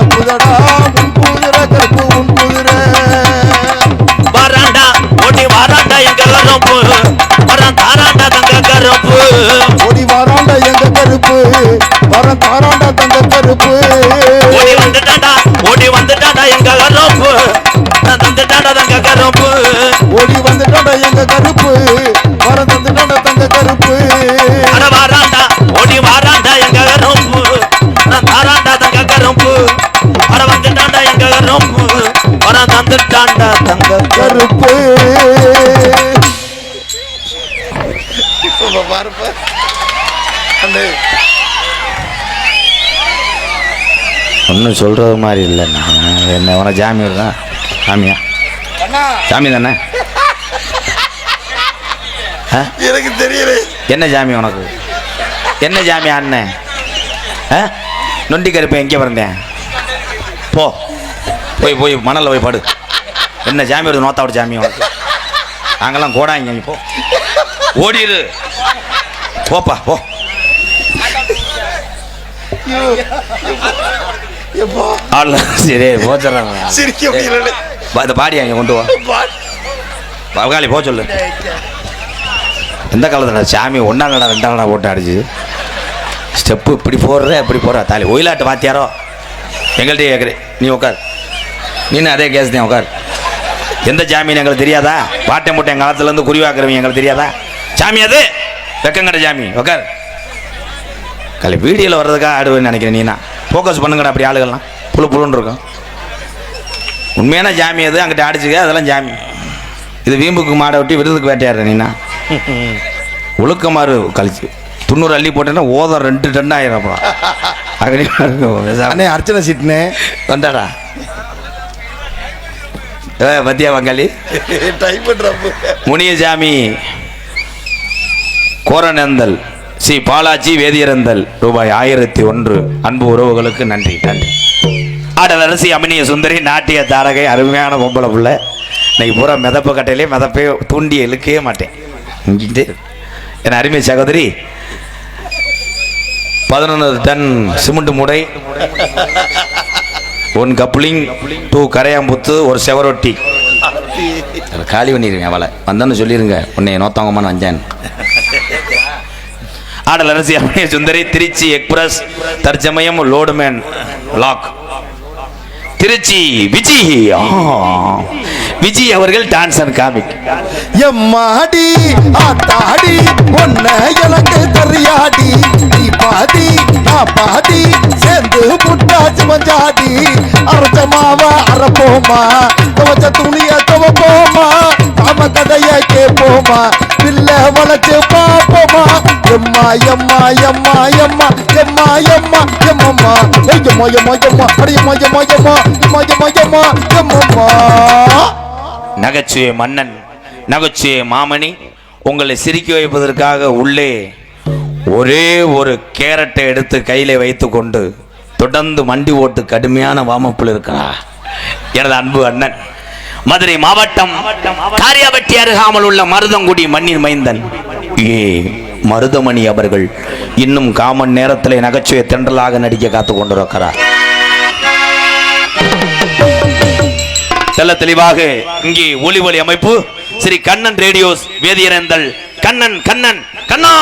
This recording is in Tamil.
கருப்புதடா தந்துட்டாண்டா தங்க கருப்பு. ஒன்றும் சொல்கிறது மாதிரி இல்லை என்ன உன ஜாமி தான் சாமியா சாமி தானே? ஆ? எனக்கு தெரியல. என்ன ஜாமி உனக்கு? என்ன ஜாமி அண்ணன் ஆ? நொண்டி கருப்பு எங்கே பிறந்தேன் போ. போய் போய் மணலில் போய் படு. என்ன ஜாமி வருது? நோத்தாவோட ஜாமி உனக்கு நாங்கெல்லாம் கோடாங்க நீ போ. ஓடிடு போப்பா போ. சரி முடியல இந்த பாடி அங்கே கொண்டு வா. பகாலி போக சொல்லு. எந்த காலத்தில் சாமி ஒன்றாங்கடா ரெண்டாங்கடா போட்டு அடிச்சு ஸ்டெப்பு இப்படி போடுற இப்படி போடுற. தாலி ஒயிலாட்டு மாத்தியாரோ எங்கள்கிட்ட கேட்குறேன் நீ உட்கார். நீனு அதே கேஸ் தான் உட்கார். எந்த ஜாமீன் எங்களுக்கு தெரியாதா? பாட்டை முட்டை எங்கள் காலத்துலேருந்து குறிவாக்குறவங்க எங்களுக்கு தெரியாதா? சாமி அது? வெக்கங்கட ஜாமி உட்கார் கலை வீடியோவில் வர்றதுக்காக ஆடுவேன்னு நினைக்கிறேன் நீனா. ஃபோக்கஸ் பண்ணுங்கடா அப்படி ஆளுகள்லாம். புழு புழுன்னு இருக்கும். உண்மையான ஜாமி அது அங்கிட்ட அடிச்சுக்க அதெல்லாம் ஜாமி இது வீம்புக்கு மாடை ஒட்டி விருதுக்கு வேட்டையாடுற நீனா. ஒழுக்கமாறு கழிச்சு. துண்ணூறு அள்ளி போட்டேன்னா ஓதம் ரெண்டு டன் ஆயிரம் அப்புறம் அண்ணே அர்ச்சனை சீட்டுனே வந்தாடா. பத்தியா வங்காளி. டைப் முனியசாமி கோரநந்தல் ஸ்ரீ பாலாஜி வேதியரந்தல் ரூபாய் ஆயிரத்தி ஒன்று. அன்பு உறவுகளுக்கு நன்றி நன்றி. ஆடலரசி அமினிய சுந்தரி நாட்டிய தாரகை அருமையான பொம்பளை புள்ள. இன்னைக்கு பூரா மிதப்பு கட்டையிலே மிதப்பே தூண்டி இழுக்கவே மாட்டேன். இங்கிட்டு என் அருமை சகோதரி பதினொன்று டன் சிமெண்ட் மூடை. ஒன் கப்ளிங் டூ கரையாம்புத்து ஒரு செவரொட்டி. அதை காலி பண்ணிடுங்க அவளை. வந்தோன்னு சொல்லிடுங்க உன்னை நோத்தாங்கம்மான்னு வந்தேன். ஆடல் அரசி அம்மைய சுந்தரி திருச்சி எக்ஸ்பிரஸ் தற்சமயம் லோடுமேன் லாக். திருச்சி விஜி. ஆ. விஜி அவர்கள் டான்ஸ் அண்ட் காமிக் எம்மாடி ஆத்தாடி ஒன்ன எனக்கு நான் பாதி சேர்ந்து புட்டாச்சு மஞ்சாடி அரைச்ச மாவ அரைப்போமா துவச்ச துணிய துவப்போமா காம கதைய கேட்போமா பில்ல வளைச்சு பாப்போமா எம்மா எம்மா எம்மா எம்மா எம்மா எம்மா எம்மம்மா எம்மா எம்மா எம்மா அடி எம்மா எம்மா எம்மா எம்மா எம்மா எம்மா எம்மம்மா நகைச்சுவை மன்னன் நகைச்சுவை மாமணி உங்களை சிரிக்க வைப்பதற்காக உள்ளே ஒரே ஒரு கேரட்டை எடுத்து கையில வைத்துக்கொண்டு தொடர்ந்து மண்டி ஓட்டு கடுமையான வாமப்பில் இருக்கிறார். எனது அன்பு அண்ணன் மதுரை மாவட்டம் காரியாபட்டி அருகாமல் உள்ள மருதங்குடி மண்ணின் மைந்தன். ஏ மருதமணி அவர்கள் இன்னும் காமன் நேரத்தில் நகைச்சுவை தென்றலாக நடிக்க காத்து கொண்டிருக்கிறார். தெல்ல தெளிவாக இங்கே ஒளி ஒளி அமைப்பு. ஸ்ரீ கண்ணன் ரேடியோஸ் வேதியரந்தல். கண்ணன் கண்ணன் கண்ணா!